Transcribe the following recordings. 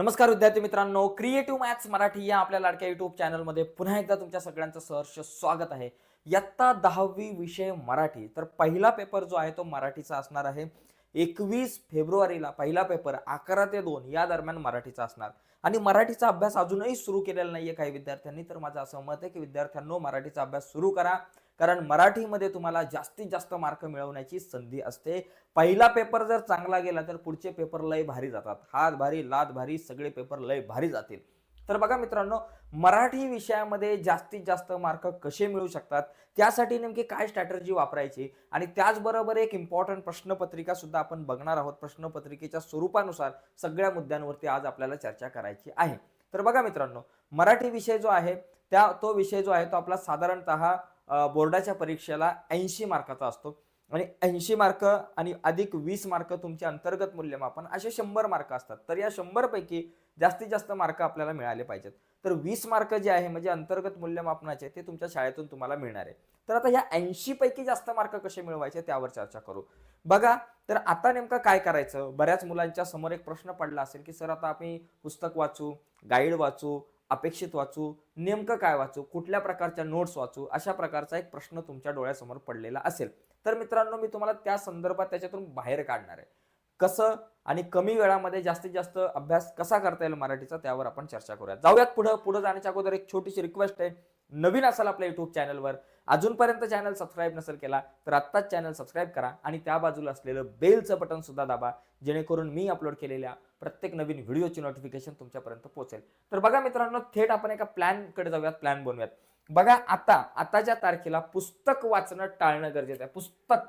नमस्कार विद्यार्थी मित्रांनो क्रिएटिव्ह मॅथ्स मराठी या आपल्या लाडक्या युट्यूब चॅनलमध्ये पुन्हा एकदा तुमच्या सगळ्यांचं सहर्ष स्वागत आहे. इयत्ता दहावी विषय मराठी तर पहिला पेपर जो आहे तो मराठीचा असणार आहे. एकवीस फेब्रुवारीला पहिला पेपर अकरा ते दोन या दरम्यान मराठीचा असणार. आणि मराठीचा अभ्यास अजूनही सुरू केलेला नाहीये काही विद्यार्थ्यांनी तर माझं असं मत आहे की विद्यार्थ्यांनो मराठीचा अभ्यास सुरू करा. कारण मराठीमध्ये तुम्हाला जास्तीत जास्त मार्क मिळवण्याची संधी असते. पहिला पेपर जर चांगला गेला तर पुढचे पेपर लय भारी जातात. हात भारी लात भारी सगळे पेपर लय भारी जातील. तर बघा मित्रांनो मराठी विषयामध्ये जास्तीत जास्त मार्क कसे मिळू शकतात? त्यासाठी नेमकी काय स्ट्रॅटर्जी वापरायची? आणि त्याचबरोबर एक इम्पॉर्टंट प्रश्नपत्रिका सुद्धा आपण बघणार आहोत. प्रश्नपत्रिकेच्या स्वरूपानुसार सगळ्या मुद्द्यांवरती आज आपल्याला चर्चा करायची आहे. तर बघा मित्रांनो मराठी विषय जो आहे त्या तो विषय जो आहे तो आपला साधारणतः बोर्डाच्या परीक्षेला ऐंशी मार्काचा असतो. आणि ऐंशी मार्क आणि अधिक वीस मार्क तुमचे अंतर्गत मूल्यमापन असे शंभर मार्क असतात. तर या शंभरपैकी जास्तीत जास्त मार्क आपल्याला मिळाले पाहिजेत. तर वीस मार्क जे आहे म्हणजे अंतर्गत मूल्यमापनाचे ते तुमच्या शाळेतून तुम्हाला मिळणार. आहे तर आता ह्या ऐंशीपैकी जास्त मार्क कसे मिळवायचे त्यावर चर्चा करू. बघा तर आता नेमकं काय करायचं? बऱ्याच मुलांच्या समोर एक प्रश्न पडला असेल की सर आता आम्ही पुस्तक वाचू गाईड वाचू अपेक्षित वाचू नेमकं काय वाचू कुठल्या प्रकारच्या नोट्स वाचू अशा प्रकारचा एक प्रश्न तुमच्या डोळ्यासमोर पडलेला असेल. तर मित्रांनो मी तुम्हाला त्या संदर्भात त्याच्यातून बाहेर काढणार आहे. कसं आणि कमी वेळामध्ये जास्तीत जास्त अभ्यास कसा करता येईल मराठीचा त्यावर आपण चर्चा करूया. जाऊयात पुढं. पुढे जाण्याच्या अगोदर एक छोटीशी रिक्वेस्ट आहे. नवीन असाल आपल्या युट्यूब चॅनलवर अजूनपर्यंत चॅनल सबस्क्राईब नसेल केला तर आत्ताच चॅनल सबस्क्राईब करा आणि त्या बाजूला असलेलं बेलचं बटन सुद्धा दाबा जेणेकरून मी अपलोड केलेल्या प्रत्येक नवीन व्हिडिओची नोटिफिकेशन तुमच्यापर्यंत पोहोचेल. तर बघा मित्रांनो थेट आपण एका प्लॅनकडे जाऊयात प्लॅन बनवूयात. बघा आता आताच्या तारखेला पुस्तक वाचणं टाळणं गरजेचं आहे. पुस्तक.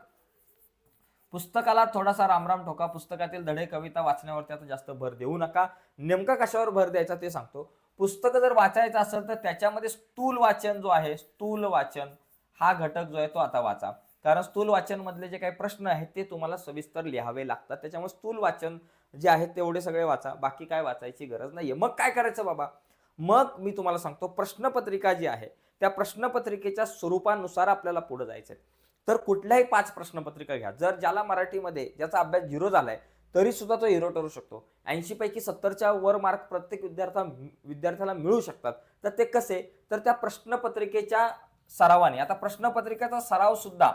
पुस्तकाला थोडासा रामराम ठोका पुस्तकातील धडे कविता वाचण्यावरती आता जास्त भर देऊ नका. नेमका कशावर भर द्यायचा ते सांगतो. पुस्तक जर वाचायचं असेल तर त्याच्यामध्ये स्थूल वाचन जो आहे स्थूल वाचन. हा घटक जो आहे तो आता वाचा. कारण स्थूल वाचनमधले जे काही प्रश्न आहेत ते तुम्हाला सविस्तर लिहावे लागतात. त्याच्यामुळे स्थूल वाचन जे आहेत तेवढे सगळे वाचा. बाकी काय वाचायची गरज नाहीये. मग काय करायचं बाबा? मग मी तुम्हाला सांगतो प्रश्नपत्रिका जी आहे त्या प्रश्नपत्रिकेच्या स्वरूपानुसार आपल्याला पुढे जायचं तर कुठल्याही पाच प्रश्नपत्रिका घ्या. जर ज्याला मराठीमध्ये ज्याचा अभ्यास झिरो झालाय तरी सुद्धा तो हिरो ठरू शकतो. ऐंशी पैकी सत्तरच्या वर मार्क प्रत्येक विद्यार्थ्या विद्यार्थ्याला मिळू शकतात. तर ते कसे? तर त्या प्रश्नपत्रिकेच्या सरावाने. आता प्रश्नपत्रिकेचा सराव सुद्धा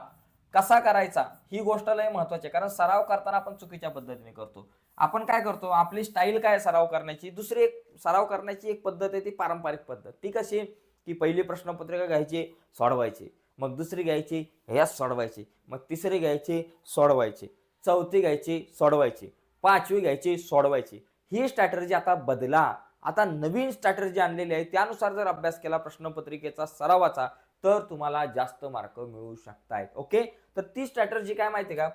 कसा करायचा ही गोष्ट लय महत्वाची आहे. कारण सराव करताना आपण चुकीच्या पद्धतीने करतो. आपण काय करतो आपली स्टाईल काय आहे सराव करण्याची? दुसरी एक सराव करण्याची एक पद्धत आहे ती पारंपरिक पद्धत. ती कशी की पहिली प्रश्नपत्रिका घ्यायची सोडवायची. मग दुसरी घ्यायची ह्याच सोडवायची. मग तिसरी घ्यायची सोडवायची. चौथी घ्यायची सोडवायची. पाचवी घ्यायची सोडवायची. ही स्ट्रॅटर्जी आता बदला. आता नवीन स्ट्रॅटर्जी आणलेली आहे. त्यानुसार जर अभ्यास केला प्रश्नपत्रिकेचा सरावाचा तर तुम्हाला जास्त मार्क मिळू शकतायत. ओके तर ती स्ट्रॅटर्जी काय माहिती का?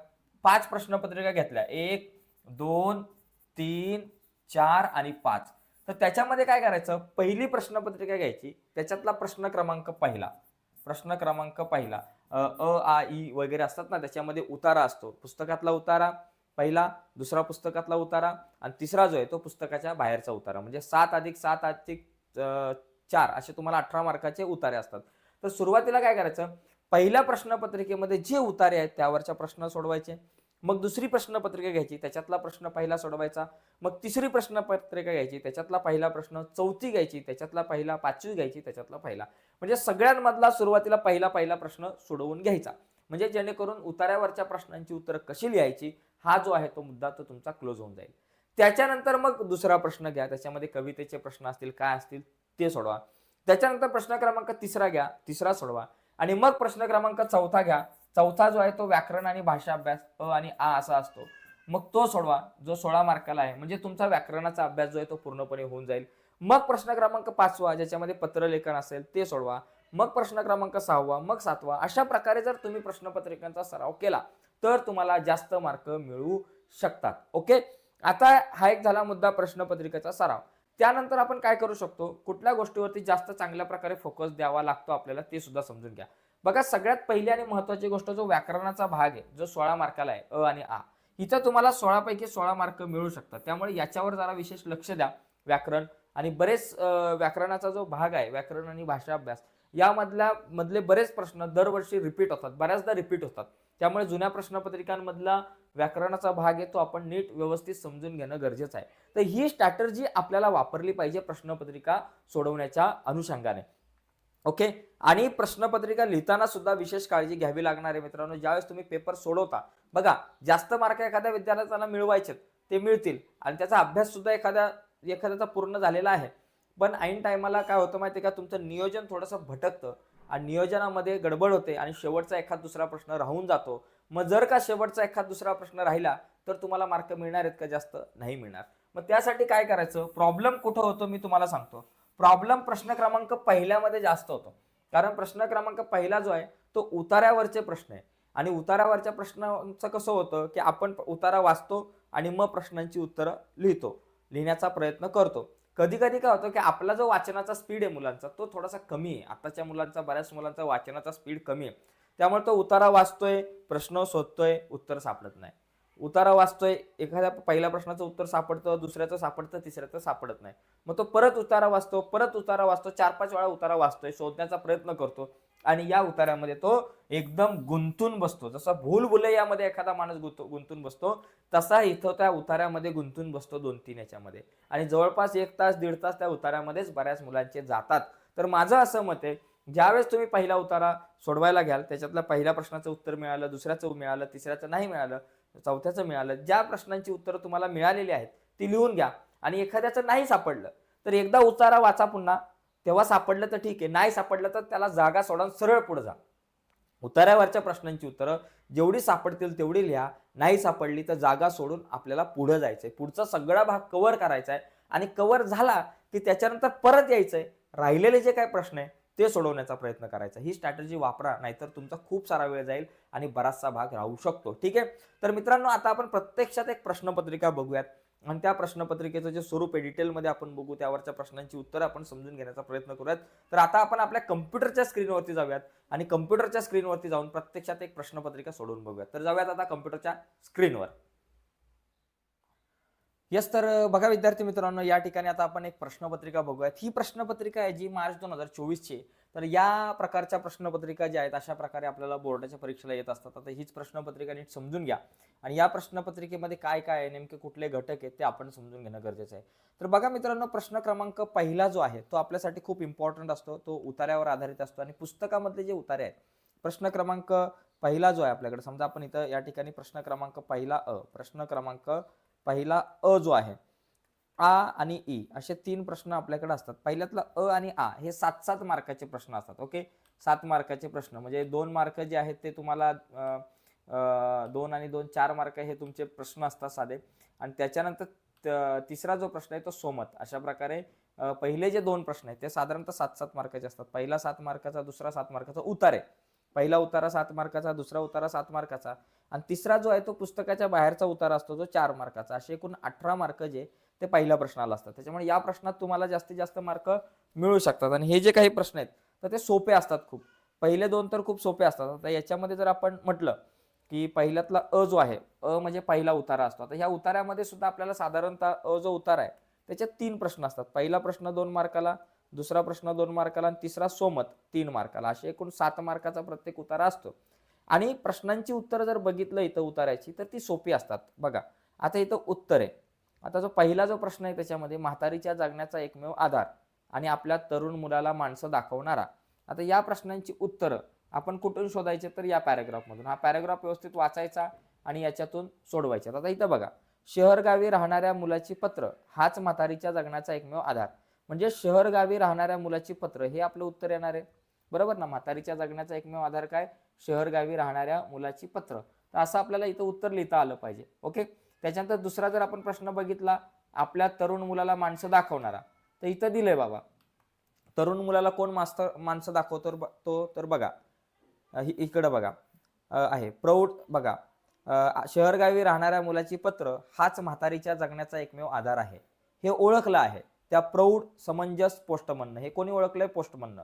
पाच प्रश्नपत्रिका घेतल्या. एक दोन तीन चार आणि पाच. तर त्याच्यामध्ये काय करायचं? पहिली प्रश्नपत्रिका घ्यायची. त्याच्यातला प्रश्न क्रमांक पहिला. प्रश्न क्रमांक पहिला. अ आ ई वगैरे असतात ना त्याच्यामध्ये उतारा असतो. पुस्तकातला उतारा पहिला दुसरा पुस्तकातला उतारा आणि तिसरा जो आहे तो पुस्तकाच्या बाहेरचा उतारा. म्हणजे सात अधिक सात अधिक चार असे तुम्हाला अठरा मार्काचे उतारे असतात. तर सुरुवातीला काय करायचं? पहिल्या प्रश्नपत्रिकेमध्ये जे उतारे आहेत त्यावरच्या प्रश्न सोडवायचे. मग दुसरी प्रश्नपत्रिका घ्यायची त्याच्यातला प्रश्न पहिला सोडवायचा. मग तिसरी प्रश्नपत्रिका घ्यायची त्याच्यातला पहिला प्रश्न. चौथी घ्यायची त्याच्यातला पहिला. पाचवी घ्यायची त्याच्यातला पहिला. म्हणजे सगळ्यांमधला सुरुवातीला पहिला पहिला प्रश्न सोडवून घ्यायचा. म्हणजे जेणेकरून उतार्यावरच्या प्रश्नांची उत्तरं कशी लिहायची हा जो आहे तो मुद्दा तो तुमचा क्लोज होऊन जाईल. त्याच्यानंतर मग दुसरा प्रश्न घ्या. त्याच्यामध्ये कवितेचे प्रश्न असतील काय असतील ते सोडवा. त्याच्यानंतर प्रश्न क्रमांक तिसरा घ्या तिसरा सोडवा. आणि मग प्रश्न क्रमांक चौथा घ्या. चौथा जो आहे तो व्याकरण आणि भाषा अभ्यास अ आणि आ असा असतो. मग तो सोडवा जो सोळा मार्काला आहे. म्हणजे तुमचा व्याकरणाचा अभ्यास जो आहे तो पूर्णपणे होऊन जाईल. मग प्रश्न क्रमांक पाचवा ज्याच्यामध्ये पत्रलेखन असेल ते सोडवा. मग प्रश्न क्रमांक सहावा मग सातवा अशा प्रकारे जर तुम्ही प्रश्नपत्रिकांचा सराव केला तर तुम्हाला जास्त मार्क मिळू शकतात. ओके? आता हा एक झाला मुद्दा प्रश्नपत्रिकेचा सराव. त्यानंतर आपण काय करू शकतो? कुठल्या गोष्टीवरती जास्त चांगल्या प्रकारे फोकस द्यावा लागतो आपल्याला ते सुद्धा समजून घ्या. बघा सगळ्यात पहिली आणि महत्वाची गोष्ट जो व्याकरणाचा भाग आहे जो सोळा मार्काला आहे अ आणि आ इथं तुम्हाला सोळापैकी सोळा मार्क मिळू शकतात. त्यामुळे याच्यावर जरा विशेष लक्ष द्या व्याकरण आणि बरेच व्याकरणाचा जो भाग आहे व्याकरण आणि भाषा अभ्यास यामधल्या मधले बरेच प्रश्न दरवर्षी रिपीट होतात बऱ्याचदा रिपीट होतात. त्यामुळे जुन्या प्रश्नपत्रिकांमधला व्याकरणाचा भाग आहे तो आपण नीट व्यवस्थित समजून घेणं गरजेचं आहे. तर ही स्ट्रॅटर्जी आपल्याला वापरली पाहिजे प्रश्नपत्रिका सोडवण्याच्या अनुषंगाने. ओके आणि प्रश्नपत्रिका लिहिताना सुद्धा विशेष काळजी घ्यावी लागणार आहे मित्रांनो. ज्यावेळेस तुम्ही पेपर सोडवता बघा जास्त मार्क एखाद्या विद्यार्थ्याला मिळवायचे ते मिळतील. आणि त्याचा अभ्यास सुद्धा एखाद्या एखाद्याचा पूर्ण झालेला आहे. पण ऐन टायमाला काय होतं माहिती आहे का? तुमचं नियोजन थोडंसं भटकतं. आणि नियोजनामध्ये गडबड होते आणि शेवटचा एखाद दुसरा प्रश्न राहून जातो. मग जर का शेवटचा एखाद दुसरा प्रश्न राहिला तर तुम्हाला मार्क मिळणार आहेत का जास्त? नाही मिळणार. मग त्यासाठी काय करायचं? प्रॉब्लेम कुठं होतो मी तुम्हाला सांगतो. प्रॉब्लेम प्रश्न क्रमांक पहिल्यामध्ये जास्त होतो. कारण प्रश्न क्रमांक पहिला जो आहे तो उतार्यावरचे प्रश्न आहे. आणि उतारावरच्या प्रश्नांचं कसं होतं की आपण उतारा वाचतो आणि मग प्रश्नांची उत्तरं लिहितो. लिहिण्याचा प्रयत्न करतो. कधी कधी काय होतं की आपला जो वाचनाचा स्पीड आहे मुलांचा तो थोडासा कमी आहे. आताच्या मुलांचा बऱ्याच मुलांचा वाचनाचा स्पीड कमी आहे. त्यामुळे तो उतारा वाचतोय प्रश्न शोधतोय उत्तर सापडत नाही. उतारा वाचतोय एखाद्या पहिल्या प्रश्नाचं उत्तर सापडतं दुसऱ्याचं सापडतं तिसऱ्याचं सापडत नाही. मग तो परत उतारा वाचतो परत उतारा वाचतो चार पाच वेळा उतारा वाचतोय शोधण्याचा प्रयत्न करतो. आणि या उतारामध्ये तो एकदम गुंतून बसतो. जसा भूल यामध्ये एखादा माणूस गुंत- गुंतून बसतो तसा इथं त्या उतारामध्ये गुंतून बसतो दोन तीन याच्यामध्ये. आणि जवळपास एक तास दीड तास त्या उतारामध्येच बऱ्याच मुलांचे जातात. तर माझं असं मत आहे ज्यावेळेस तुम्ही पहिला उतारा सोडवायला घ्याल त्याच्यातल्या पहिल्या प्रश्नाचं उत्तर मिळालं दुसऱ्याचं मिळालं तिसऱ्याचं नाही मिळालं चौथ्याचं मिळालं ज्या प्रश्नांची उत्तरं तुम्हाला मिळालेली आहेत ती लिहून घ्या. आणि एखाद्याचं नाही सापडलं तर एकदा उतारा वाचा पुन्हा. तेव्हा सापडलं तर ठीक आहे नाही सापडलं तर त्याला जागा सोडून सरळ पुढे जा. उत्तरावरच्या प्रश्नांची उत्तरं जेवढी सापडतील तेवढी लिहा नाही सापडली तर जागा सोडून आपल्याला पुढे जायचंय. पुढचा सगळा भाग कव्हर करायचा आहे आणि कव्हर झाला की त्याच्यानंतर परत यायचं आहे राहिलेले जे काय प्रश्न आहे ते सोडवण्याचा प्रयत्न करायचा. ही स्ट्रॅटेजी वापरा नाहीतर तुमचा खूप सारा वेळ जाईल आणि बराचसा भाग राहू शकतो. ठीक आहे? तर मित्रांनो आता आपण प्रत्यक्षात एक प्रश्नपत्रिका बघूयात. आणि त्या प्रश्नपत्रिकेचं जे स्वरूप आहे डिटेलमध्ये आपण बघू त्यावरच्या प्रश्नांची उत्तरं आपण समजून घेण्याचा प्रयत्न करूयात. तर आता आपण आपल्या कम्प्युटरच्या स्क्रीनवरती जाऊयात आणि कम्प्युटरच्या स्क्रीनवरती जाऊन प्रत्यक्षात एक प्रश्नपत्रिका सोडून बघूयात. तर जाऊयात आता कम्प्युटरच्या स्क्रीनवर येस तर बघा विद्यार्थी मित्रांनो या ठिकाणी आता आपण एक प्रश्नपत्रिका बघूयात. ही प्रश्नपत्रिका आहे जी मार्च दोन हजार चोवीसची तर या प्रकारच्या प्रश्नपत्रिका ज्या आहेत अशा प्रकारे आपल्याला बोर्डाच्या परीक्षेला येत असतात. आता हीच प्रश्नपत्रिका नीट समजून घ्या. आणि या प्रश्नपत्रिकेमध्ये काय काय आहे नेमके कुठले घटक आहेत ते आपण समजून घेणं गरजेचं आहे. तर बघा मित्रांनो प्रश्न क्रमांक पहिला जो आहे तो आपल्यासाठी खूप इम्पॉर्टंट असतो. तो उतार्यावर आधारित असतो. आणि पुस्तकामधले जे उतारे आहेत प्रश्न क्रमांक पहिला जो आहे आपल्याकडे समजा आपण इथं या ठिकाणी प्रश्न क्रमांक पहिला अ प्रश्न क्रमांक पहिला अ जो आहे आ आणि ई असे तीन प्रश्न आपल्याकडे असतात. पहिल्यातला अ आणि आ हे सात सात मार्काचे प्रश्न असतात ओके? सात मार्काचे प्रश्न. म्हणजे दोन मार्क जे आहेत ते तुम्हाला दोन आणि दोन चार मार्क हे तुमचे प्रश्न असतात साधे. आणि त्याच्यानंतर तिसरा जो प्रश्न आहे तो सोमत. अशा प्रकारे पहिले जे दोन प्रश्न आहेत ते साधारणतः सात सात मार्काचे असतात. पहिला सात मार्काचा दुसरा सात मार्काचा उतार. आहे पहिला उतारा सात मार्काचा दुसरा उतारा सात मार्काचा. आणि तिसरा जो आहे तो पुस्तकाच्या बाहेरचा उतारा असतो जो चार मार्काचा. असे एकूण अठरा मार्क जे ते पहिल्या प्रश्नाला असतात. त्याच्यामुळे या प्रश्नात तुम्हाला जास्तीत जास्त मार्क मिळू शकतात. आणि हे जे काही प्रश्न आहेत तर ते सोपे असतात खूप. पहिले दोन तर खूप सोपे असतात. आता याच्यामध्ये जर आपण म्हटलं की पहिल्यातला अ जो आहे अ म्हणजे पहिला उतारा असतो. आता ह्या उतार्यामध्ये सुद्धा आपल्याला साधारणतः अ जो उतारा आहे त्याच्यात तीन प्रश्न असतात. पहिला प्रश्न दोन मार्काला दुसरा प्रश्न दोन मार्काला आणि तिसरा सोमत तीन मार्काला. असे एकूण सात मार्काचा प्रत्येक उतारा असतो. आणि प्रश्नांची उत्तरं जर बघितलं इथं उतारायची तर ती सोपी असतात. बघा आता इथं उत्तर आहे. आता जो पहिला जो प्रश्न आहे त्याच्यामध्ये म्हातारीच्या जगण्याचा एकमेव आधार आणि आपल्या तरुण मुलाला माणसं दाखवणारा. आता या प्रश्नांची उत्तरं आपण कुठून शोधायचे तर या पॅराग्राफमधून. हा पॅराग्राफ व्यवस्थित वाचायचा आणि याच्यातून सोडवायचा. आता इथं बघा शहरगावी राहणाऱ्या मुलाची पत्र हाच म्हातारीच्या जगण्याचा एकमेव आधार. म्हणजे शहरगावी राहणाऱ्या मुलाची पत्र हे आपलं उत्तर येणार आहे. बरोबर ना? म्हातारीच्या जगण्याचा एकमेव आधार काय? शहरगावी राहणाऱ्या मुलाची पत्र. तर असं आपल्याला इथं उत्तर लिहिता आलं पाहिजे. ओके? त्याच्यानंतर दुसरा जर आपण प्रश्न बघितला आपल्या तरुण मुलाला माणसं दाखवणारा. तर इथं दिलंय बाबा. तरुण मुलाला कोण मास्तर माणसं दाखवतो ब- तो तर बघा. इकडं बघा. आहे. प्रौढ बघा. शहरगावी राहणाऱ्या मुलाची पत्र हाच म्हातारीच्या जगण्याचा एकमेव आधार आहे. हे ओळखलं आहे. त्या प्रौढ समंजस पोस्टमननं हे कोणी ओळखलंय? पोस्टमननं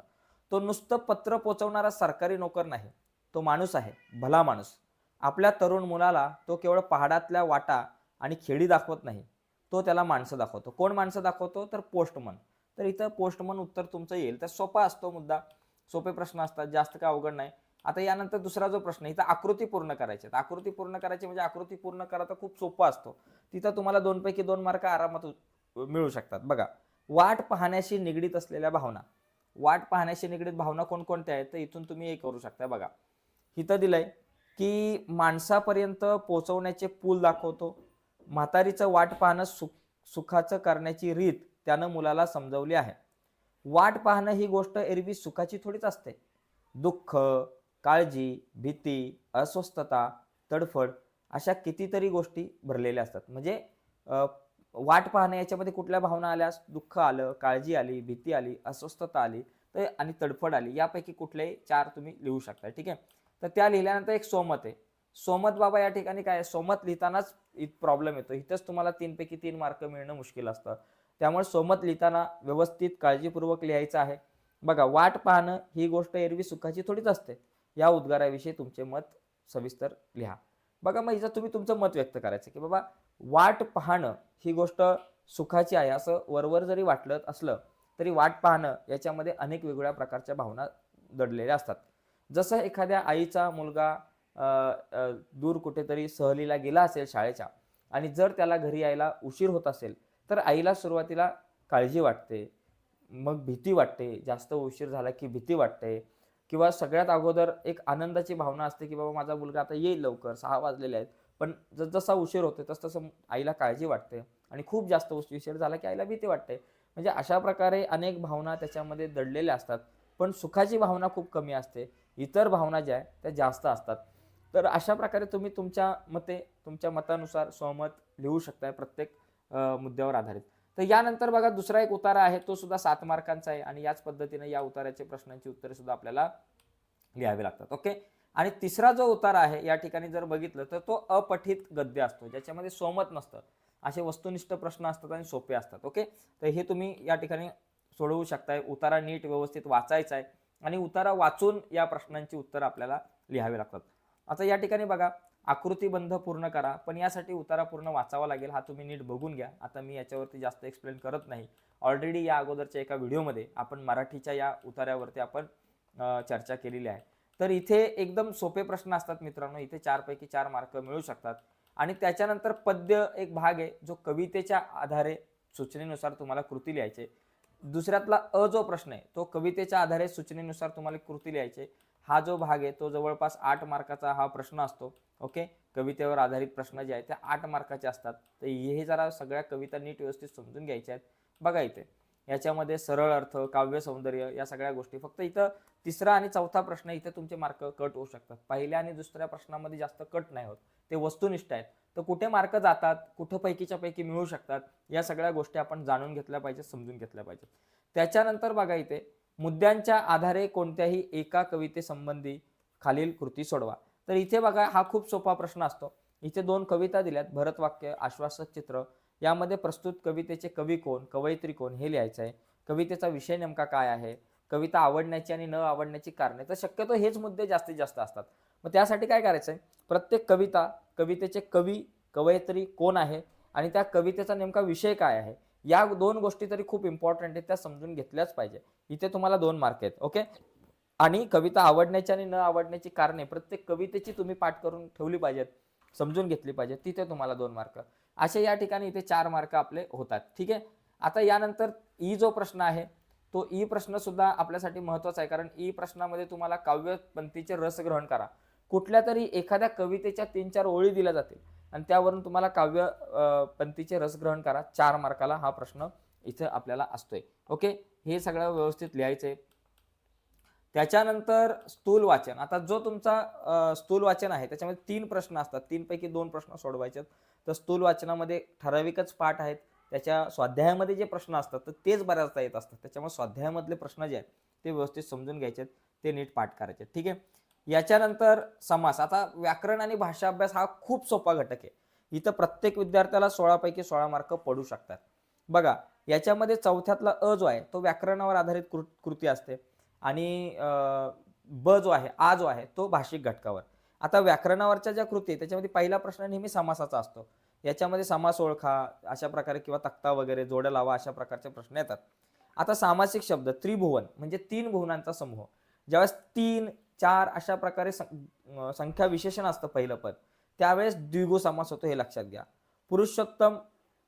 तो नुसतं पत्र पोचवणारा सरकारी नोकर नाही. तो माणूस आहे. भला माणूस. आपल्या तरुण मुलाला तो केवळ पहाडातल्या वाटा आणि खेडी दाखवत नाही. तो त्याला माणसं दाखवतो. कोण माणसं दाखवतो? तर पोस्टमन. तर इथं पोस्टमन उत्तर तुमचं येईल. तर सोपा असतो मुद्दा. सोपे प्रश्न असतात. जास्त काय अवघड नाही. आता यानंतर दुसरा जो प्रश्न आहे, इथं आकृती पूर्ण करायची आकृती पूर्ण करायची म्हणजे आकृती पूर्ण करा तर खूप सोपा असतो. तिथं तुम्हाला दोनपैकी दोन मार्क आरामात मिळू शकतात. बघा वाट पाहण्याशी निगडीत असलेल्या भावना. वाट पाहण्याशी निगडीत भावना कोणकोणत्या आहेत? तर इथून तुम्ही हे करू शकता. बघा इथं दिलंय की माणसापर्यंत पोचवण्याचे पूल दाखवतो. म्हातारीचं वाट पाहणं सुख सुखाचं करण्याची रीत त्यानं मुलाला समजवली आहे. वाट पाहणं ही गोष्ट एरवी सुखाची थोडीच असते. दुःख काळजी भीती अस्वस्थता तडफड अशा कितीतरी गोष्टी भरलेल्या असतात. म्हणजे वाट पाहणं याच्यामध्ये कुठल्या भावना आल्यास दुःख आलं काळजी आली भीती आली अस्वस्थता आली तर आणि तडफड आली यापैकी कुठलेही चार तुम्ही लिहू शकता ठीक आहे? तर त्या लिहिल्यानंतर एक सोमत आहे. सोमत बाबा या ठिकाणी काय सोमत लिहितानाच प्रॉब्लेम येतो. इथंच तुम्हाला तीनपैकी तीन मार्क मिळणं मुश्किल असतं. त्यामुळे सोमत लिहिताना व्यवस्थित काळजीपूर्वक लिहायचं आहे. बघा वाट पाहणं ही गोष्ट एरवी सुखाची थोडीच असते. या उद्गाराविषयी तुमचे मत सविस्तर लिहा. बघा मग इथं तुम्ही तुमचं मत व्यक्त करायचं की बाबा वाट पाहणं ही गोष्ट सुखाची आहे असं वरवर जरी वाटलं असलं तरी वाट पाहणं याच्यामध्ये अनेक वेगवेगळ्या प्रकारच्या भावना दडलेल्या असतात. जसं एखाद्या आईचा मुलगा दूर कुठेतरी सहलीला गेला असेल शाळेच्या आणि जर त्याला घरी यायला उशीर होत असेल तर आईला सुरुवातीला काळजी वाटते मग भीती वाटते जास्त उशीर झाला की भीती वाटते किंवा सगळ्यात अगोदर एक आनंदाची भावना असते की बाबा माझा मुलगा आता येईल लवकर सहा वाजलेले आहेत पण जसा उशीर होते तस तसं आईला काळजी वाटते. आणि खूप जास्त उश- उशीर झाला की आईला भीती वाटते. म्हणजे अशा प्रकारे अनेक भावना त्याच्यामध्ये दडलेल्या असतात. पण सुखाची भावना खूप कमी असते. इतर भावना ज्या आहेत त्या जास्त असतात. तर अशा प्रकारे तुम्ही तुमच्या मते तुमच्या मतानुसार सहमत लिहू शकताय प्रत्येक मुद्द्यावर आधारित. तर यानंतर बघा दुसरा एक उतारा आहे तो सुद्धा सात मार्कांचा आहे. आणि याच पद्धतीने या उताराचे प्रश्नांची उत्तरे सुद्धा आपल्याला लिहावी लागतात. ओके? आणि तिसरा जो उतारा आहे या ठिकाणी जर बघितलं तर तो अपठित गद्य असतो ज्याच्यामध्ये सोमत नसतं. असे वस्तुनिष्ठ प्रश्न असतात आणि सोपे असतात ओके? तर हे तुम्ही या ठिकाणी सोडवू शकताय. उतारा नीट व्यवस्थित वाचायचा आहे आणि उतारा वाचून या प्रश्नांची उत्तर आपल्याला लिहावी लागतात. आता या ठिकाणी बघा आकृतीबंध पूर्ण करा पण यासाठी उतारा पूर्ण वाचावा लागेल हा तुम्ही नीट बघून घ्या. आता मी याच्यावरती जास्त एक्सप्लेन करत नाही. ऑलरेडी या अगोदरच्या एका व्हिडिओमध्ये आपण मराठीच्या या उतार्यावरती आपण चर्चा केलेली आहे. तर इथे एकदम सोपे प्रश्न असतात मित्रांनो. इथे चारपैकी चार मार्क मिळू शकतात. आणि त्याच्यानंतर पद्य एक भाग आहे जो कवितेच्या आधारे सूचनेनुसार तुम्हाला कृती लिहायचे. दुसऱ्यातला अ जो प्रश्न आहे तो कवितेच्या आधारे सूचनेनुसार तुम्हाला कृती लिहायचे. हा जो भाग आहे तो जवळपास आठ मार्काचा हा प्रश्न असतो. ओके? कवितेवर आधारित प्रश्न जे आहेत ते आठ मार्काचे असतात. तर हे जरा सगळ्या कविता नीट व्यवस्थित समजून घ्यायच्या आहेत. बघा इथे. याच्यामध्ये सरळ अर्थ काव्य सौंदर्य या सगळ्या गोष्टी. फक्त इथं तिसरा आणि चौथा प्रश्न इथे तुमचे मार्क कट होऊ शकतात. पहिल्या आणि दुसऱ्या प्रश्नामध्ये जास्त कट नाही होत. ते वस्तुनिष्ठ आहेत. तर कुठे मार्क जातात कुठं पैकीच्या पैकी मिळू शकतात या सगळ्या गोष्टी आपण जाणून घेतल्या पाहिजेत समजून घेतल्या पाहिजेत. त्याच्यानंतर बघा इथे मुद्द्यांच्या आधारे कोणत्याही एका कवितेसंबंधी खालील कृती सोडवा. तर इथे बघा हा खूप सोपा प्रश्न असतो. इथे दोन कविता दिल्यात भरतवाक्य आश्वासक चित्र. यामध्ये प्रस्तुत कवितेचे कवी कोण कवयित्री कोण हे लिहायचं आहे. कवितेचा विषय नेमका काय आहे? कविता आवडण्याची आणि न आवडण्याची कारणे. तर शक्यतो हेच मुद्दे जास्तीत जास्त असतात. मग त्यासाठी काय करायचं आहे प्रत्येक कविता कवितेचे कवी कवयित्री कोण आहे आणि त्या कवितेचा नेमका विषय काय आहे? या दोन गोष्टी तरी खूप इम्पॉर्टंट आहेत त्या समजून घेतल्याच पाहिजे. इथे तुम्हाला दोन मार्क आहेत ओके? आणि कविता आवडण्याची आणि न आवडण्याची कारणे प्रत्येक कवितेची तुम्ही पाठ करून ठेवली पाहिजेत समजून घेतली पाहिजे तिथे तुम्हाला दोन मार्क. असे या ठिकाणी इथे चार मार्क आपले होतात. ठीक आहे? आता यानंतर ई जो प्रश्न आहे तो ई प्रश्न सुद्धा आपल्यासाठी महत्त्वाचा आहे. कारण ई प्रश्नामध्ये तुम्हाला काव्यपंथीचे रस ग्रहण करा. कुठल्या तरी एखाद्या कवितेच्या तीन चार ओळी दिल्या जातील आणि त्यावरून तुम्हाला काव्य पंथीचे रस ग्रहण करा. चार मार्काला हा प्रश्न इथे आपल्याला असतोय. ओके? हे सगळं व्यवस्थित लिहायचंय. त्याच्यानंतर स्थूल वाचन. आता जो तुमचा स्थूल वाचन आहे त्याच्यामध्ये तीन प्रश्न असतात. तीनपैकी दोन प्रश्न सोडवायचे आहेत. तर स्थूल वाचनामध्ये ठराविकच पाठ आहेत. त्याच्या स्वाध्यायामध्ये जे प्रश्न असतात तर तेच बऱ्याचदा येत असतात. त्याच्यामुळे स्वाध्यायामधले प्रश्न जे आहेत ते व्यवस्थित समजून घ्यायचे आहेत, ते नीट पाठ करायचे. आहेत. ठीक आहे? याच्यानंतर समास. आता व्याकरण आणि भाषा अभ्यास हा खूप सोपा घटक आहे. इथं प्रत्येक विद्यार्थ्याला सोळापैकी सोळा मार्क पडू शकतात. बघा याच्यामध्ये चौथ्यातला अ जो आहे तो व्याकरणावर आधारित कृ कृती असते. आणि ब जो आहे आ जो आहे तो भाषिक घटकावर. आता व्याकरणावरच्या ज्या कृती आहे त्याच्यामध्ये पहिला प्रश्न नेहमी समासाचा असतो. याच्यामध्ये समास ओळखा अशा प्रकारे किंवा तक्ता वगैरे जोड्या लावा अशा प्रकारचे प्रश्न येतात. आता सामासिक शब्द त्रिभुवन म्हणजे तीन भुवनांचा समूह. ज्यावेळेस तीन चार अशा प्रकारे सं- संख्या विशेषण असतं पहिलं पद त्यावेळेस द्विगु समास होतो हे लक्षात घ्या. पुरुषोत्तम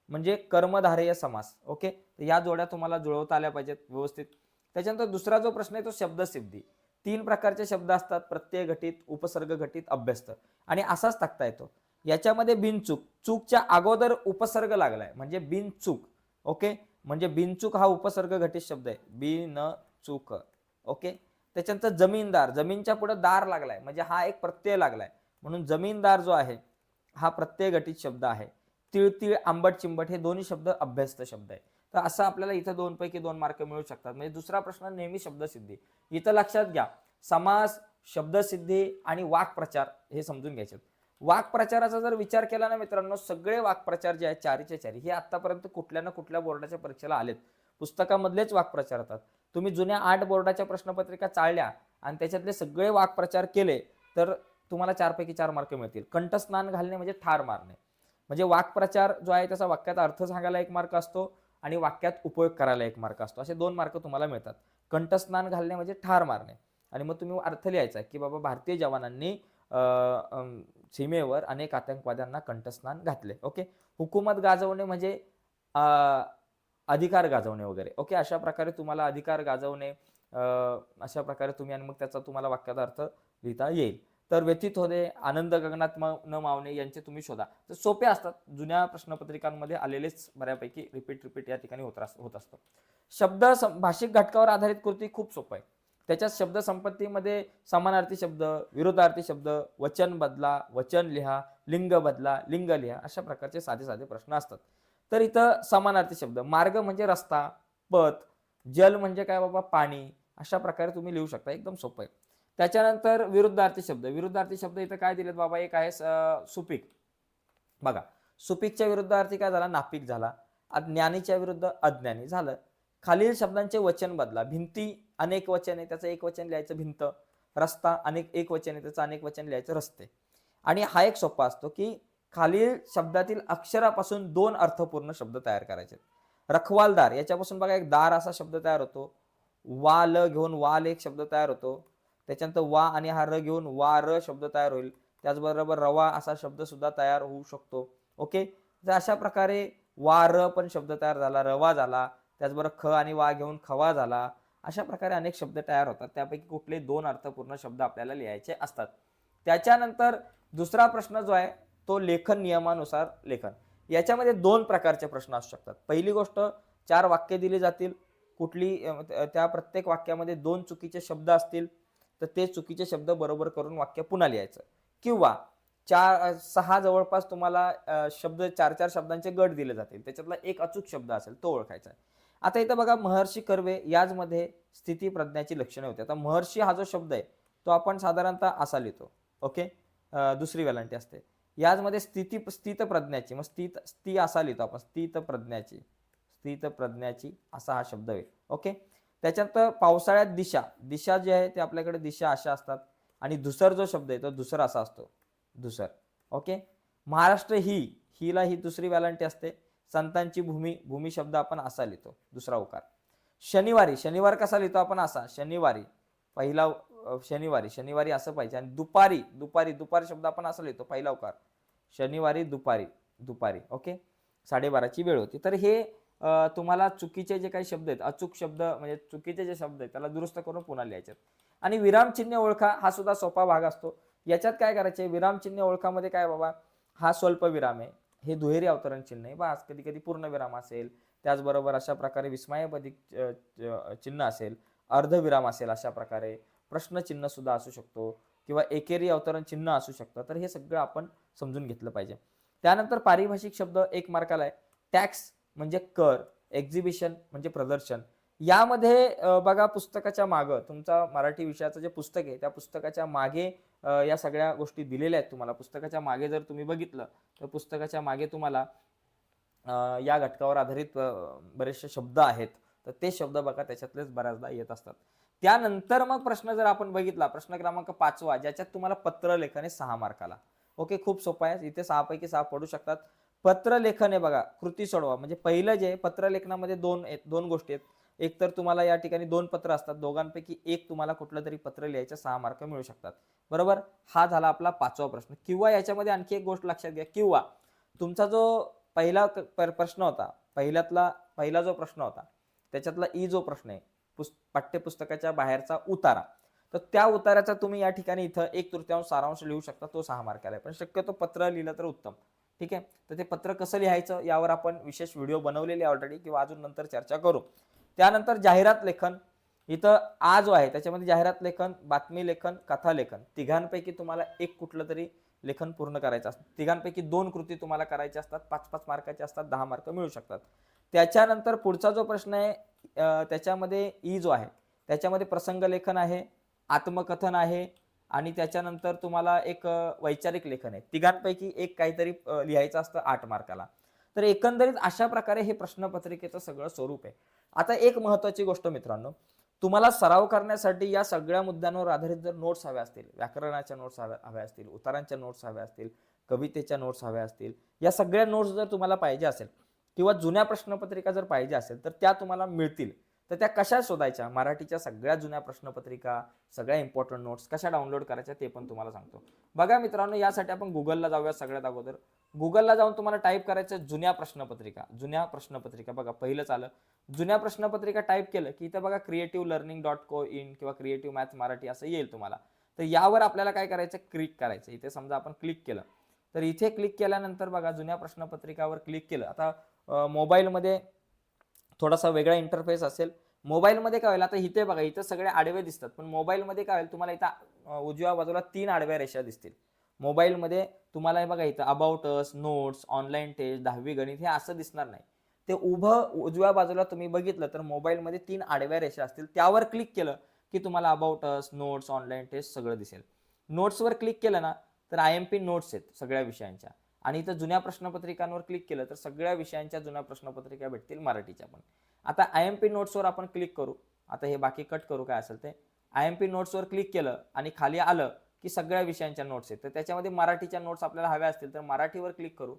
म्हणजे कर्मधारेय समास ओके? तर या जोड्या तुम्हाला जुळवता आल्या पाहिजेत व्यवस्थित. त्याच्यानंतर दुसरा जो प्रश्न आहे तो शब्दसिद्धी. तीन प्रकारचे शब्द असतात प्रत्यय घटित उपसर्ग घटित अभ्यस्त. आणि असाच टाकता येतो. याच्यामध्ये बिनचूक चूकच्या अगोदर उपसर्ग लागलाय. म्हणजे बिनचूक ओके? म्हणजे बिनचूक हा उपसर्ग घटित शब्द आहे. बिन चूक. ओके? त्याच्यानंतर जमीनदार. जमीनच्या पुढे दार लागलाय. म्हणजे हा एक प्रत्यय लागलाय. म्हणून जमीनदार जो आहे हा प्रत्यय घटित शब्द आहे. तिळतिळ आंबट चिंबट हे दोन्ही शब्द अभ्यस्त शब्द आहे. तर असं आपल्याला इथं दोन पैकी दोन मार्क मिळू शकतात. म्हणजे दुसरा प्रश्न नेहमी शब्दसिद्धी. इथं लक्षात घ्या समास शब्दसिद्धी आणि वाक्प्रचार हे समजून घ्यायचे वाक्प्रचाराचा जर विचार केला ना मित्रांनो सगळे वाक्प्रचार जे आहेत चारीचे चारी हे आतापर्यंत कुठल्या ना कुठल्या बोर्डाच्या परीक्षेला आलेत. पुस्तकामधलेच वाक्प्रचार होतात. तुम्ही जुन्या आठ बोर्डाच्या प्रश्नपत्रिका चाळल्या आणि त्याच्यातले सगळे वाक्प्रचार केले तर तुम्हाला चारपैकी चार मार्क मिळतील. कंठस्नान घालणे म्हणजे ठार मारणे. म्हणजे वाक्प्रचार जो आहे त्याचा वाक्याचा अर्थ सांगायला एक मार्क असतो. आणि वाक्यात उपयोग करायला एक मार्क असतो. असे दोन मार्क तुम्हाला मिळतात. कंठस्नान घालणे म्हणजे ठार मारणे. आणि मग तुम्ही अर्थ लिहायचा की बाबा भारतीय जवानांनी सीमेवर अनेक आतंकवाद्यांना कंठस्नान घातले. ओके? हुकूमत गाजवणे म्हणजे अधिकार गाजवणे वगैरे. ओके? अशा प्रकारे तुम्हाला अधिकार गाजवणे अशा प्रकारे तुम्ही आणि मग त्याचा तुम्हाला वाक्याचा अर्थ लिहिता येईल. तर व्यतीत होणे आनंद गगनात न मावणे यांचे तुम्ही शोधा. तर सोपे असतात. जुन्या प्रश्नपत्रिकांमध्ये आलेलेच बऱ्यापैकी रिपीट रिपीट या ठिकाणी होत होत असतं. शब्द भाषिक घटकावर आधारित कृती खूप सोपं आहे. त्याच्यात शब्दसंपत्तीमध्ये समानार्थी शब्द विरोधार्थी शब्द वचन बदला वचन लिहा लिंग बदला लिंग लिहा अशा प्रकारचे साधे साधे प्रश्न असतात. तर इथं समानार्थी शब्द मार्ग म्हणजे रस्ता पथ जल म्हणजे काय बाबा? पाणी अशा प्रकारे तुम्ही लिहू शकता. एकदम सोपं आहे. त्याच्यानंतर विरुद्धार्थी शब्द. विरुद्धार्थी शब्द इथं काय दिलेत बाबा? एक आहे सुपीक. बघा सुपीकच्या विरुद्धार्थी काय झाला? नापिक झाला. ज्ञानीच्या विरुद्ध अज्ञानी झालं. खालील शब्दांचे वचन बदला. भिंती अनेक वचन आहे त्याचं एक वचन लिहायचं भिंत. रस्ता अनेक एक वचन आहे त्याचं अनेक वचन लिहायचं रस्ते. आणि हा एक सोपा असतो की खालील शब्दातील अक्षरापासून दोन अर्थपूर्ण शब्द तयार करायचे रखवालदार याच्यापासून बघा एक दार असा शब्द तयार होतो. वाल घेऊन वाल एक शब्द तयार होतो. त्याच्यानंतर वा आणि हा र घेऊन वा र शब्द तयार होईल. त्याचबरोबर रवा असा शब्द सुद्धा तयार होऊ शकतो. ओके? तर अशा प्रकारे वा र पण शब्द तयार झाला रवा झाला. त्याचबरोबर ख आणि वा घेऊन खवा झाला. अशा प्रकारे अनेक शब्द तयार होतात. त्यापैकी कुठले दोन अर्थपूर्ण शब्द आपल्याला लिहायचे असतात. त्याच्यानंतर दुसरा प्रश्न जो आहे तो लेखन नियमानुसार लेखन. याच्यामध्ये दोन प्रकारचे प्रश्न असू शकतात. पहिली गोष्ट चार वाक्य दिली जातील. कुठली त्या प्रत्येक वाक्यामध्ये दोन चुकीचे शब्द असतील. तर ते चुकीचे शब्द बरोबर करून वाक्य पुन्हा लिहायचं. किंवा चार सहा जवळपास तुम्हाला शब्द चार चार शब्दांचे गट दिले जातील. त्याच्यातला एक अचूक शब्द असेल तो ओळखायचा आता इथं बघा महर्षी कर्वे याचमध्ये स्थिती प्रज्ञाची लक्षणे होती. आता महर्षी हा जो शब्द आहे तो आपण साधारणतः असा लिहितो. ओके? दुसरी वेलांटी असते. याचमध्ये स्थिती स्थित प्रज्ञाची मग स्थित स्ती असा लिहितो आपण. स्थित प्रज्ञाची स्थित प्रज्ञाची असा हा शब्द होईल ओके? त्याच्यात पावसाळ्यात दिशा. दिशा जी आहे ते आपल्याकडे दिशा अशा असतात. आणि दुसर जो शब्द आहे तो दुसर असा असतो. दुसर ओके? महाराष्ट्र ही हिला ही दुसरी वॅलंटी असते. संतांची भूमी भूमी शब्द आपण असा लिहितो. दुसरा उकार. शनिवारी शनिवार कसा लिहितो आपण असा? शनिवारी. पहिला शनिवारी. शनिवारी असं पाहिजे. आणि दुपारी दुपारी दुपारी शब्द आपण असा लिहितो. पहिला उकार. शनिवारी दुपारी दुपारी. ओके? साडेबाराची वेळ होती. तर हे तुम्हाला चुकीचे जे काही शब्द आहेत अचूक शब्द म्हणजे चुकीचे जे शब्द आहेत त्याला दुरुस्त करून पुन्हा लिहायचे आणि विरामचिन्ह ओळखा हा सुद्धा सोपा भाग असतो. याच्यात काय करायचे विरामचिन्ह ओळखामध्ये काय बाबा? हा स्वल्प विराम आहे. हे दुहेरी अवतरण चिन्ह आहे. बा कधी कधी पूर्ण विराम असेल त्याचबरोबर अशा प्रकारे विस्मयपदी चिन्ह असेल अर्धविराम असेल अशा प्रकारे प्रश्नचिन्ह सुद्धा असू शकतो किंवा एकेरी अवतरण चिन्ह असू शकतं. तर हे सगळं आपण समजून घेतलं पाहिजे. त्यानंतर पारिभाषिक शब्द एक मार्काला आहे. टॅक्स म्हणजे कर एक्झिबिशन म्हणजे प्रदर्शन. यामध्ये बघा पुस्तकाच्या मागं तुमचा मराठी विषयाचं जे पुस्तक आहे त्या पुस्तकाच्या मागे या सगळ्या गोष्टी दिलेल्या आहेत तुम्हाला. पुस्तकाच्या मागे जर तुम्ही बघितलं तर पुस्तकाच्या मागे तुम्हाला या घटकावर आधारित बरेचसे शब्द आहेत. तर ते शब्द बघा त्याच्यातलेच बऱ्याचदा येत असतात. त्यानंतर मग प्रश्न जर आपण बघितला प्रश्न क्रमांक पाचवा ज्याच्यात तुम्हाला पत्र लेखन हे सहा मार्काला. ओके खूप सोपं आहे. इथे सहापैकी सहा पडू शकतात. पत्रलेखन हे आहे बघा कृती सोडवा. म्हणजे पहिलं जे पत्रलेखनामध्ये दोन आहेत दोन गोष्टी आहेत. एक तर तुम्हाला या ठिकाणी दोन पत्र असतात. दोघांपैकी एक तुम्हाला कुठलं तरी पत्र लिहायचं सहा मार्क मिळू शकतात. बरोबर? हा झाला आपला पाचवा प्रश्न. किंवा याच्यामध्ये आणखी एक गोष्ट लक्षात घ्या. किंवा तुमचा जो पहिला पर- प्रश्न होता पहिल्यातला पहिला जो प्रश्न होता त्याच्यातला ई जो प्रश्न आहे पुस पाठ्यपुस्तकाच्या बाहेरचा उतारा. तर त्या उताराचा तुम्ही या ठिकाणी इथं एक तृतीयांश सारांश लिहू शकता तो सहा मार्काला आहे. पण शक्यतो पत्र लिहिलं तर उत्तम. ठीक आहे? तर ते पत्र कसं लिहायचं? यावर आपण विशेष व्हिडिओ बनवलेले ऑलरेडी किंवा अजून नंतर चर्चा करू. त्यानंतर जाहिरात लेखन. इथं आ जो आहे त्याच्यामध्ये जाहिरात लेखन बातमी लेखन कथा लेखन. तिघांपैकी तुम्हाला एक कुठलं तरी लेखन पूर्ण करायचं असतं. तिघांपैकी दोन कृती तुम्हाला करायच्या असतात. पाच पाच मार्काचे असतात. दहा मार्क मिळू शकतात. त्याच्यानंतर पुढचा जो प्रश्न आहे त्याच्यामध्ये ई जो आहे त्याच्यामध्ये प्रसंग लेखन आहे आत्मकथन आहे आणि त्याच्यानंतर तुम्हाला एक वैचारिक लेखन आहे. तिघांपैकी एक काहीतरी लिहायचं असतं आठ मार्काला. तर एकंदरीत अशा प्रकारे हे प्रश्नपत्रिकेचं सगळं स्वरूप आहे. आता एक महत्वाची गोष्ट मित्रांनो तुम्हाला सराव करण्यासाठी या सगळ्या मुद्द्यांवर आधारित जर नोट्स हव्या असतील व्याकरणाच्या नोट्स हव्या हव्या असतील उतारांच्या नोट्स हव्या असतील कवितेच्या नोट्स हव्या असतील या सगळ्या नोट्स जर तुम्हाला पाहिजे असेल किंवा जुन्या प्रश्नपत्रिका जर पाहिजे असेल तर त्या तुम्हाला मिळतील. तर त्या कशा शोधायच्या? मराठीच्या सगळ्या जुन्या प्रश्नपत्रिका सगळ्या इम्पॉर्टंट नोट्स कशा डाउनलोड करायच्या ते पण तुम्हाला सांगतो. बघा मित्रांनो यासाठी आपण गुगलला जाऊया सगळ्यात अगोदर. गुगलला जाऊन तुम्हाला टाईप करायचं जुन्या प्रश्नपत्रिका. जुन्या प्रश्नपत्रिका. बघा पहिलंच आलं जुन्या प्रश्नपत्रिका टाईप केलं की इथं बघा creative learning dot co in किंवा क्रिएटिव्ह मॅथ्स मराठी असं येईल तुम्हाला. तर यावर आपल्याला काय करायचं क्लिक करायचं इथे समजा आपण क्लिक केलं. तर इथे क्लिक केल्यानंतर बघा जुन्या प्रश्नपत्रिकावर क्लिक केलं. आता मोबाईलमध्ये थोडासा वेगळा इंटरफेस असेल. मोबाईलमध्ये काय होईल आता इथे बघा इथं सगळे आडवे दिसतात पण मोबाईलमध्ये काय होईल तुम्हाला इथं उजव्या बाजूला तीन आडव्या रेषा दिसतील. मोबाईलमध्ये तुम्हाला बघा इथं अबाउटस नोट्स ऑनलाईन टेस्ट दहावी गणित हे असं दिसणार नाही. ते उभं उजव्या बाजूला तुम्ही बघितलं तर मोबाईलमध्ये तीन आडव्या रेषा असतील. त्यावर क्लिक केलं की तुम्हाला अबाउटस नोट्स ऑनलाईन टेस्ट सगळं दिसेल. नोट्सवर क्लिक केलं ना तर आय एम पी नोट्स आहेत सगळ्या विषयांच्या. आणि इथं जुन्या प्रश्नपत्रिकांवर क्लिक केलं तर सगळ्या विषयांच्या जुन्या प्रश्नपत्रिका भेटतील मराठीच्या पण. आता आय एम पी नोट्सवर आपण क्लिक करू. आता हे बाकी कट करू काय असेल ते. आय एम पी नोट्सवर क्लिक केलं आणि खाली आलं की सगळ्या विषयांच्या नोट्स आहेत. तर त्याच्यामध्ये मराठीच्या नोट्स आपल्याला हव्या असतील तर मराठीवर क्लिक करू.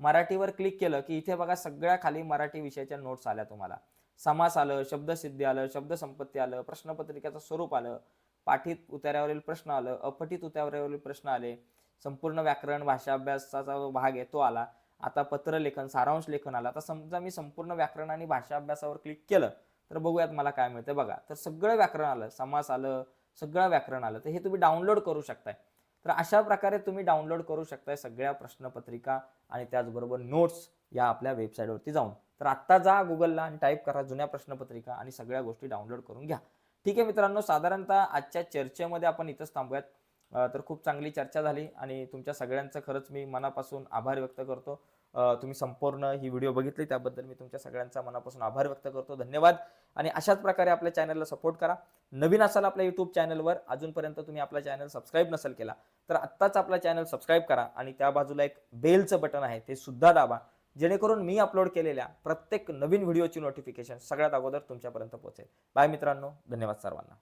मराठीवर क्लिक केलं की इथे बघा सगळ्या खाली मराठी विषयाच्या नोट्स आल्या तुम्हाला. समास आलं शब्दसिद्धी आलं शब्दसंपत्ती आलं प्रश्नपत्रिकेचं स्वरूप आलं पाठीत उतार्यावरील प्रश्न आलं अपठित उतार्यावरील प्रश्न आले संपूर्ण व्याकरण भाषा अभ्यासाचा जो भाग आहे तो आला. आता पत्रलेखन सारांश लेखन आला. आता समजा मी संपूर्ण व्याकरण आणि भाषा अभ्यासावर क्लिक केलं तर बघूयात मला काय मिळतं बघा तर सगळं व्याकरण आलं. समास आलं सगळं व्याकरण आलं. तर हे तुम्ही डाउनलोड करू शकताय. तर अशा प्रकारे तुम्ही डाउनलोड करू शकताय सगळ्या प्रश्नपत्रिका आणि त्याचबरोबर नोट्स या आपल्या वेबसाईटवरती जाऊन. तर आत्ता जा गुगलला आणि टाईप करा जुन्या प्रश्नपत्रिका आणि सगळ्या गोष्टी डाउनलोड करून घ्या. ठीक आहे मित्रांनो साधारणतः आजच्या चर्चेमध्ये आपण इथंच थांबूयात. तर खूप चांगली चर्चा झाली आणि तुमच्या सगळ्यांचं खरंच मी मनापासून आभार व्यक्त करतो. तुम्ही संपूर्ण ही व्हिडिओ बघितली त्याबद्दल मी तुमच्या सगळ्यांचा मनापासून आभार व्यक्त करतो. धन्यवाद. आणि अशाच प्रकारे आपल्या चॅनलला सपोर्ट करा. नवीन असाल आपल्या युट्यूब चॅनलवर अजूनपर्यंत तुम्ही आपला चॅनल सबस्क्राईब नसेल केला तर आत्ताच आपला चॅनल सबस्क्राईब करा आणि त्या बाजूला एक बेलचं बटन आहे ते सुद्धा दाबा. जेणेकरून मी अपलोड केलेल्या प्रत्येक नवीन व्हिडिओची नोटिफिकेशन सगळ्यात अगोदर तुमच्यापर्यंत पोहोचेल. बाय मित्रांनो धन्यवाद सर्वांना.